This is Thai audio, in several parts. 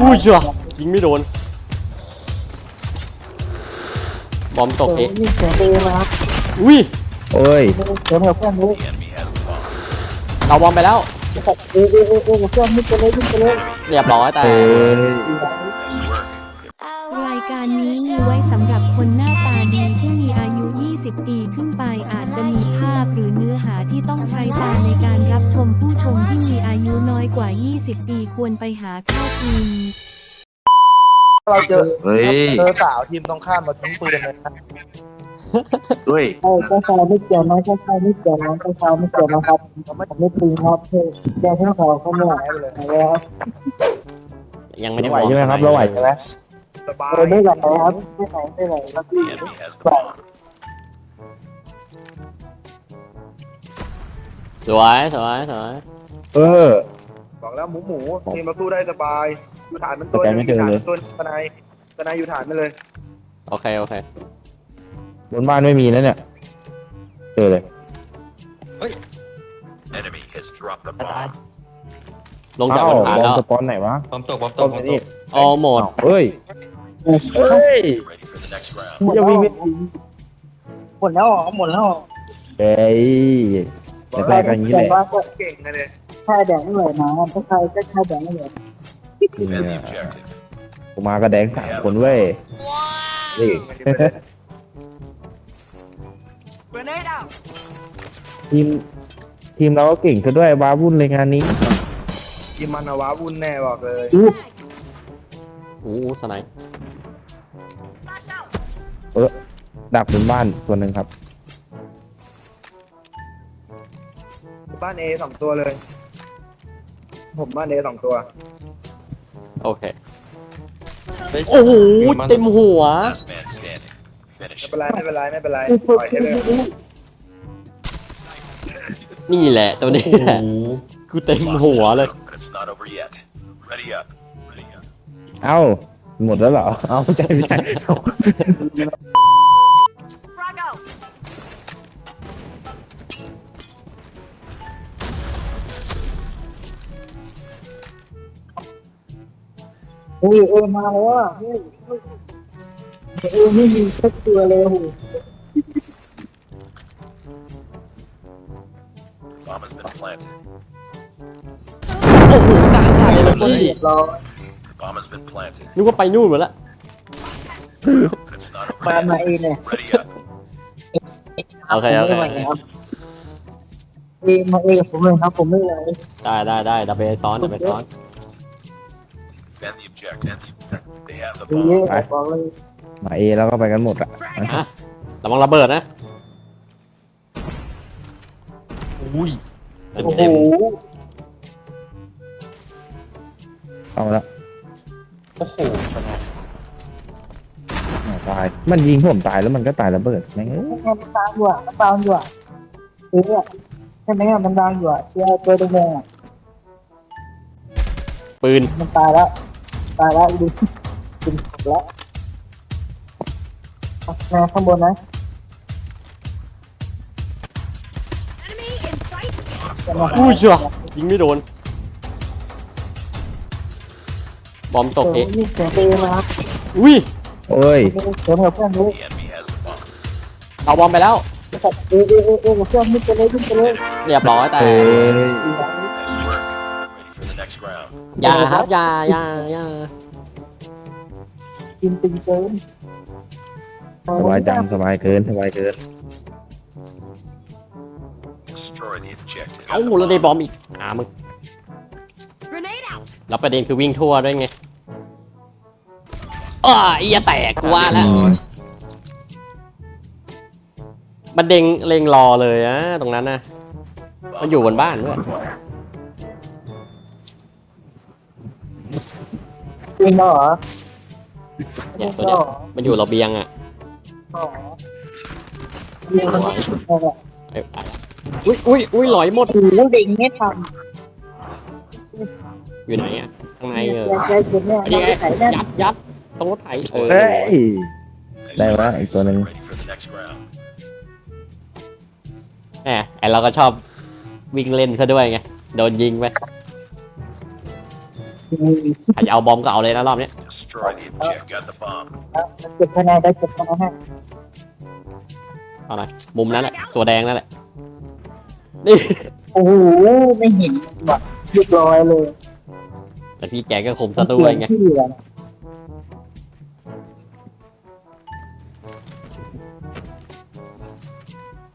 อุ้ยจ้ะยิงไม่โดน บอมตกเอ๊ะยิงเสียงเอมาครับอุ้ยโอ้ยเสียงแบบเพื่อนนี้เอาบอมไปแล้วเอเอเอเอกับเพื่อนนี่ไปเลยนี่ไปเลยเรียบร้อยแต่เอ้ยรายการนี้มีไว้สำหรับคนหน้าตาดีที่มี อายุ20ปีขึ้นไปอาจจะมีภาพหรือเนื้อหาที่ต้องใช้ตาในการรับชมผู้ชมที่มีอายุน้อยกว่า 20 ปีควรไปหาข้าวกิน เราเจอเฮ้ย เจอสาวทีมตรงข้ามมาทิ้งปืนเลยนะด้วยใช่เจ้าชายไม่เกี่ยวนะเจ้าชายไม่เกี่ยวนะเจ้าชายไม่เกี่ยวนะครับผมไม่ตีครับเพื่อแกเพื่อนขอเขาไม่ไหวเลยแล้วยังไม่ได้ไหวบอมใช่ไหมครับเราไหวใช่ไหมสบาเออยไม่ไหวครับไม่ไหวไม่ไหวครับ สวยสวยสวย เออ บอกแล้วหมูหมูทีมเราสู้ได้สบายอยู่ฐานมันตัวแต่ไม่เจอเลยตัวทนายทนายอยู่ฐานไปเลย โอเค โอเค บนบ้านไม่มีแล้วเนี่ย เจอเลย Enemy has dropped the bomb. ลงจากเอ้าบนฐานบอแล้มวสปอนไหนวะบอมตกบอมตต้กนบอมตนี่กเอาหมดเฮ้ย เฮ้ย Ready for the next round. หมดจะแล้ววิ่งไม่หมดแล้วหมดแล้วเฮ้ย จะแตกกันอย่างนี้เลยว่าก็เก่งนะเลยชายแดงไม่ไหวนะเจ้าชายเจ้าชายแดงไม่ไหว Defend the เนี่ย objective. กูมากระแดงสามคนเว้ยนี่ทีมทีมเราก็เก่งซะด้วยว้าวุ่นเลยงานนี้ทีมมันเอาว้าวุ่นแน่บอกเลยอู้สไนป์เออดักบนบ้านตัวหนึ่งครับ บ้านเอสองตัวเลย ผมบ้านเอสองตัว โอเค โอ้โห เต็มหัว Last man standing. ไม่ Finish. เป็นไรไม่เป็นไรไม่เป็นไรอีกปล่อยให้เลยนี่แหละตัวนี้แหละกูเต็มหัวเลย But it's not over yet. Ready up. Ready up. เอ้า หมดแล้วเหรอ เอ้าใจไม่ใช่ เฮ้ยเอมาแล้วอะเฮ้ยเอไม่มีสักตัวเลยโห Bomb has been planted. โอ้โหกลางถ่ายเลยคนพี่เดือดร้อน Bomb has been planted. นึกว่าไปนู่นหมดละ But it's not มา over มา yet. เองเนี่ย Ready up. โอเคโอเคไม่ไหวครับเอมาเองกับผมเลยครับผมไม่ไหว ได้ได้ได้ดับเบิลซ้อนดับเบิลซ้อน Defend the objective. They have the ดูเย bomb. อะบอกเลยมาเอแล้วก็ไปกันหมดอะฮะระวังระเบิดนะอุ้ยเต็มโอ้โหเต็มเอาละโอ้โหอ่าตาย มันยิงผมตายแล้วมันก็ตายระเบิดแม่งเอ้ยมันตามอยู่อะมันตามอยู่อะเออใช่ไหมอะมันดังอยู่อะตัวตัวแดงๆอะปืนมันตายแล้ว ตายแล้วดูกินแล้วแนวข้างบนนะอุ้ยจ้ะยิงไม่โดน บอมตกเสียเอ๊ะงยิงเสียงเอมาครับอุ้ยโอ้ยเสียงแบบเพื่อนนี้ The enemy has the bomb. เอาบอมไปแล้วเอเอเอเอกับเพื่อนนี่ไปเลยนี่ไปเลยเรียบร้อยแต่ เอ้ย next round. อย่าครับอย่าอย่าอย่ากินตึงเกินสบายจังสบายเกินสบายเกิน Destroy the objective. เอ้าเราได้บอมอีกอ่ามึงแล้วประเด็นคือวิ่งทั่วด้วยไงอ้าเอียแตกกูว่าแล้วอืมมันเด้งเลงรอเลยอะตรงนั้นนะมันอยู่บนบ้านด้วย กินแล้วเหรอเนี่ยตัวเนี้ยมันอยู่ระเบียงอะอ๋อเรียนมันไม่ถูกเลยเอ้ยตายละอุ้ยอุ้ยอุ้ยหลอยหมด โอ้โหเด็กไม่ทอยู่ไหนอะข้างในำเออแกกินเนี่ยอันเรานี้ไงไปใส่แน่นยัดยัดตรงรถไถเออเฮ้ย Nice ได้ work. วะอีกตัวหนึ่ง Ready for the next round. แหมไอเราก็ชอบวิ่งเล่นซะด้วยไง โดนยิงไป ใครจะเอาบอมก็เอาเลยนะรอบนี้ Destroy the objective. Got the bomb. เก็บคะแนนได้เก็บคะแนนให้เอาหน่อยมุมนั้นแหละตัวแดงนั่นแหละ นี่ โอ้โหไม่เห็นแบบเรียบร้อยเลยแต่พี่แกก็คมซะด้วยไง ที่เหลือ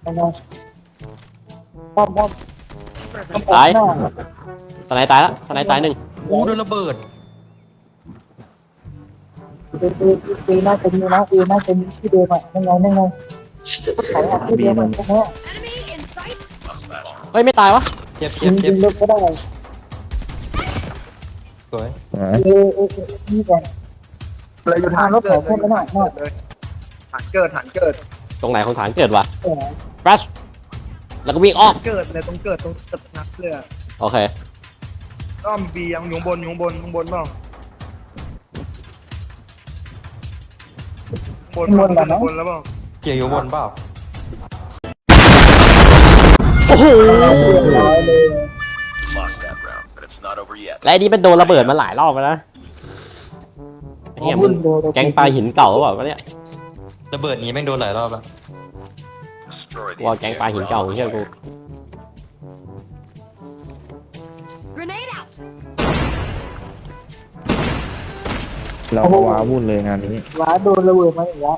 คะแนนป้อมป้อมตายสไนด์ตายแล้วสไนด์ตายหนึ่ง อู้โดนระเบิดเออเอน่าจะมีนะเอน่าจะมีที่เดิมอะนั่นไงนั่นไงขายที่เดิมอะตรงเฮ้ยไม่ตายวะเจ็บยิเจ็บงเจ็ยิบงรถก็ได้สวยอ่าเออเอนี่แหละเลยอยู่ฐานรถเกิเขาดแค่นั้นน่ะเลยฐานเกิดฐานเกิดตรงไหนของฐานเกิดวะแฟลชแล้วก็วิ่งอ้อมเกิดเลยตรงเกิดตรงตึกนักเลยอโอเค อ้อมบียังอยู่ข้างบนอยู่ข้างบนข้างบนเปล่าข้างบนเปล่าข้างบนแล้วเปล่าเกี่ยวอยู่บนเปล่าโอ้โหเรียบร้อยเลย Lost that round, but it's not over yet. และไอ้นี่เป็นโดนระเบิดมาหลายรอบแล้วนะไอ้เฮียมึงแก๊งปลาหินเก่าหรือเปล่าวะเนี่ย ระเบิดนี้แม่งโดนหลายรอบแล้ว Destroy the ว่าแก๊งปลาหิน objective. เก่า Well เชื่อกู เราก็ว้าวุ่นเลยงานนี้ ว้าโดนระเบิดมาอีกแล้ว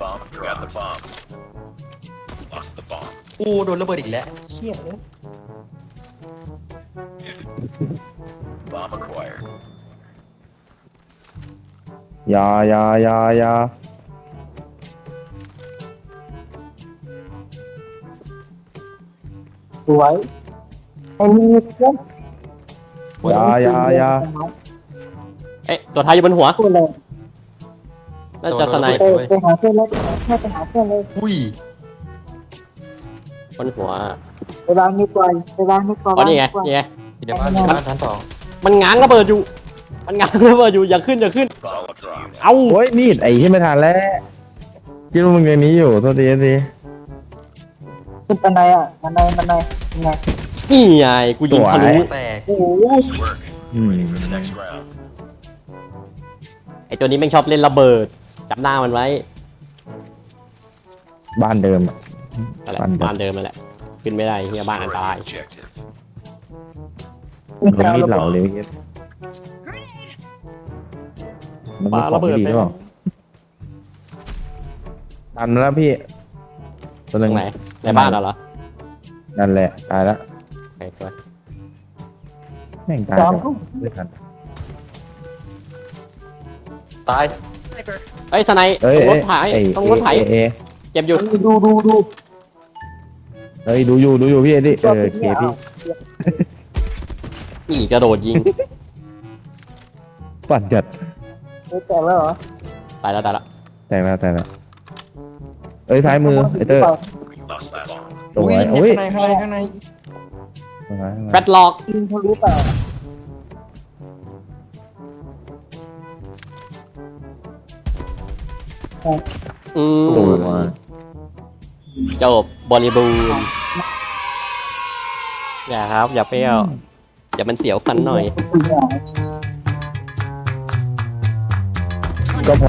Bomb drop. Got the bomb. Lost the bomb. อู้โดนระเบิดอีกแล้วเชี่ยเลย Bomb acquired. อยาอยาอยาอยา สวยไอ้นี่เพื่อนอยาอยาอยาเอ๊ะ ตัวท้ายอยู่บนหัวพูดเลยน่าจะสไนด์ไปไปหาเพื่อนแล้วไปหาเพื่อนไปหาเพื่อนเลยอุ้ยบนหัวไปวางนี่ก่อนไปวางนี่ก่อนอ๋อนี่ไงวางนี่ไงเดี๋ยวบ้านเดี๋ยวบ้านชั้นสองมันง้างระเบิดอยู่ มันง้างระเบิดอยู่อย่าขึ้นอย่าขึ้น Bomb dropped. เอ้าโอ้ยมีดไอ้ที่ไม่ทันแล้วคิดว่ามึงในนี้อยู่โทษทีโทษทีขึ้นบันไดอะบันไดบันไดยังไงนี่ไงกูยิงทะลุแตกโอ้โห Nice work. อืม Ready for the next round. ไอตัวนี้แม่งชอบเล่นระเบิดจับหน้ามันไว้บ้านเดิมอะนั่นแหละบ้านเดิมบ้านเดิมนั่นแหละขึ้นไม่ได้เฮียบ้านอันต Destroy ราย the objective. มันมีดเหล่าเลยเมื่อกี้มันปามีขอระงเบิดดีไปหรือเปล่าทันแล้วพี่ตัวหตรนึ่งงไหนในบ้านเหรอนั่นแหละตายแล้วโอเคสวยแม่งตายสามจังทุ่มไม่ทัน ตายเอ้ยสไนด์เอ้ยต้องรเอ้ถยไถเอ้ยต้องรถไถเอ้ยเอ้ยเจ็บอยู่ดูดูดูเอ้ยดูอยู่ดูอยู่พี่เอ็ดดี้เออโอเคพี่นี่กระโดดยิง ปั่นจัดเอ๊ะแต่แล้วเหรอตายแล้วตายแล้วแต่แล้วแต่แล้วเอ้ยซ้ายมือไอเตอร์ Lost that bomb. ตรงอุ้ยไว้ข้างโอ้ยในข้างในข้างในตรงไว้ตรงแฟไว้ตล็อกยิงทะลุเปล่า อืมโอ้ยจบบริบูรณ์อย่าครับ อย่าเปรี้ยว อย่ามันเสียวฟันหน่อย ก็พอ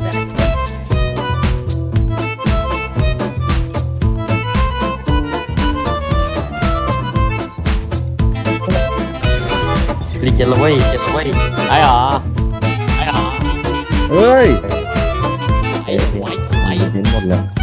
ลิเจลเว้ยเจลเว้ยไอ้หรอไอ้หรอเฮ้ย ไอ้ไว้ไว้เห็นหมดเลย